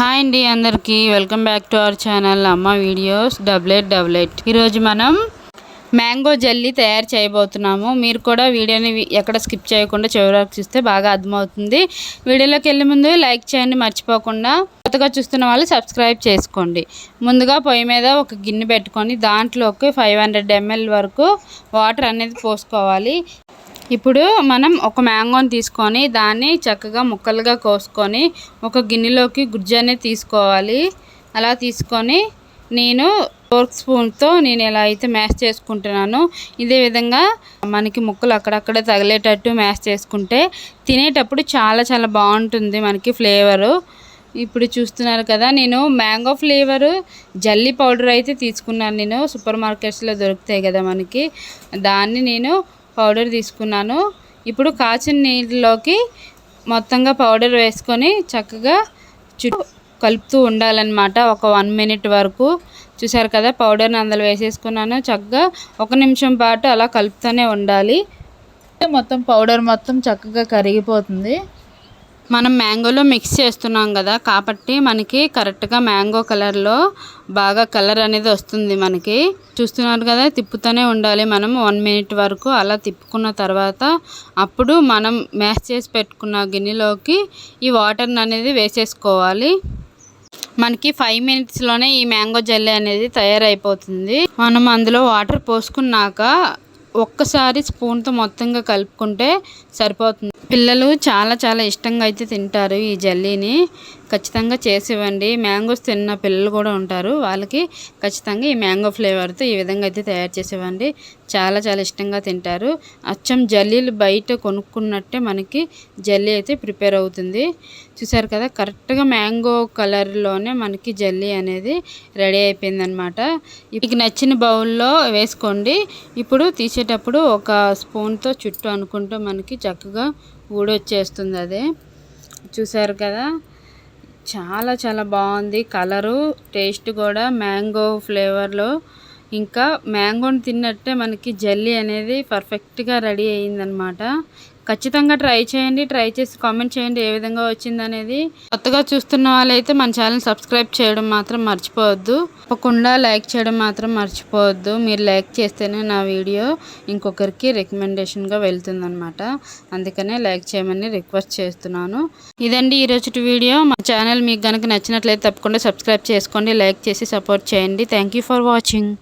Hi అండి అందరికీ. Welcome back to our channel Amma videos. Double eight double eight. ఈరోజు మనం మ్యాంగో జల్లీ తయారు చేయబోతున్నాము. మీరు కూడా వీడియోని ఎక్కడ స్కిప్ చేయకుండా చివరికి చూస్తే బాగా అర్థమవుతుంది. వీడియోలోకి వెళ్ళే ముందు లైక్ చేయండి మర్చిపోకుండా కొత్తగా చూస్తున్న వాళ్ళు సబ్స్క్రైబ్ చేసుకోండి. ముందుగా పొయ్యి మీద ఒక గిన్నె పెట్టుకొని దాంట్లోకి ఫైవ్ హండ్రెడ్ ఎంఎల్ వరకు వాటర్ అనేది పోసుకోవాలి. ఇప్పుడు మనం ఒక మ్యాంగోని తీసుకొని దాన్ని చక్కగా ముక్కలుగా కోసుకొని ఒక గిన్నెలోకి గుజ్జు అనేది తీసుకోవాలి. అలా తీసుకొని నేను ఫోర్క్ స్పూన్తో నేను ఎలా అయితే మ్యాష్ చేసుకుంటున్నాను. ఇదే విధంగా మనకి ముక్కలు అక్కడక్కడ తగిలేటట్టు మ్యాష్ చేసుకుంటే తినేటప్పుడు చాలా చాలా బాగుంటుంది మనకి ఫ్లేవరు. ఇప్పుడు చూస్తున్నారు కదా నేను మ్యాంగో ఫ్లేవరు జల్లీ పౌడర్ అయితే తీసుకున్నాను నేను. సూపర్ మార్కెట్స్లో దొరుకుతాయి కదా మనకి. దాన్ని నేను పౌడర్ తీసుకున్నాను. ఇప్పుడు కాచిన నీళ్ళలోకి మొత్తంగా పౌడర్ వేసుకొని చక్కగా చుట్టూ కలుపుతూ ఉండాలన్నమాట. ఒక వన్ మినిట్ వరకు. చూసారు కదా పౌడర్ని అందులో వేసేసుకున్నాను. చక్కగా ఒక నిమిషం పాటు అలా కలుపుతూనే ఉండాలి. మొత్తం పౌడర్ మొత్తం చక్కగా కరిగిపోతుంది. మనం మ్యాంగోలో మిక్స్ చేస్తున్నాం కదా కాబట్టి మనకి కరెక్ట్గా మ్యాంగో కలర్లో బాగా కలర్ అనేది వస్తుంది మనకి. చూస్తున్నారు కదా తిప్పుతూనే ఉండాలి మనం. వన్ మినిట్ వరకు అలా తిప్పుకున్న తర్వాత అప్పుడు మనం మ్యాష్ చేసి పెట్టుకున్న గిన్నెలోకి ఈ వాటర్ని అనేది వేసేసుకోవాలి. మనకి ఫైవ్ మినిట్స్లోనే ఈ మ్యాంగో జల్లీ అనేది తయారైపోతుంది. మనం అందులో వాటర్ పోసుకున్నాక ఒక్కసారి స్పూన్తో మొత్తంగా కలుపుకుంటే సరిపోతుంది. పిల్లలు చాలా చాలా ఇష్టంగా అయితే తింటారు ఈ జల్లీని. ఖచ్చితంగా చేసివ్వండి. మ్యాంగోస్ తిన్న పిల్లలు కూడా ఉంటారు. వాళ్ళకి ఖచ్చితంగా ఈ మ్యాంగో ఫ్లేవర్తో ఈ విధంగా అయితే తయారు చేసేవ్వండి. చాలా చాలా ఇష్టంగా తింటారు. అచ్చం జల్లీలు బయట కొనుక్కున్నట్టే మనకి జల్లీ అయితే ప్రిపేర్ అవుతుంది. చూసారు కదా కరెక్ట్గా మ్యాంగో కలర్లోనే మనకి జల్లీ అనేది రెడీ అయిపోయిందనమాట. మీకు నచ్చిన బౌల్లో వేసుకోండి. ఇప్పుడు తీసేటప్పుడు ఒక స్పూన్తో చుట్టూ అనుకుంటూ మనకి చక్కగా ఊడొచ్చేస్తుంది అదే. చూసారు కదా? చాలా చాలా బాగుంది కలరు టేస్ట్ కూడా మ్యాంగో ఫ్లేవర్లో. ఇంకా మ్యాంగోని తిన్నట్టే మనకి జల్లీ అనేది పర్ఫెక్ట్గా రెడీ అయ్యిందనమాట. ఖచ్చితంగా ట్రై చేయండి ట్రై చేసి కామెంట్ చేయండి ఏ విధంగా వచ్చిందనేది కొత్తగా చూస్తున్న వాళ్ళైతే మన ఛానల్ సబ్స్క్రైబ్ చేయడం మాత్రం మర్చిపోవద్దు. తప్పకుండా లైక్ చేయడం మాత్రం మర్చిపోవద్దు. మీరు లైక్ చేస్తేనే నా వీడియో ఇంకొకరికి రికమెండేషన్గా వెళ్తుందనమాట అందుకనే లైక్ చేయమని రిక్వెస్ట్ చేస్తున్నాను. ఇదండి ఈరోజు వీడియో. మా ఛానల్ మీకు కనుక నచ్చినట్లయితే తప్పకుండా సబ్స్క్రైబ్ చేసుకోండి లైక్ చేసి సపోర్ట్ చేయండి. Thank for watching.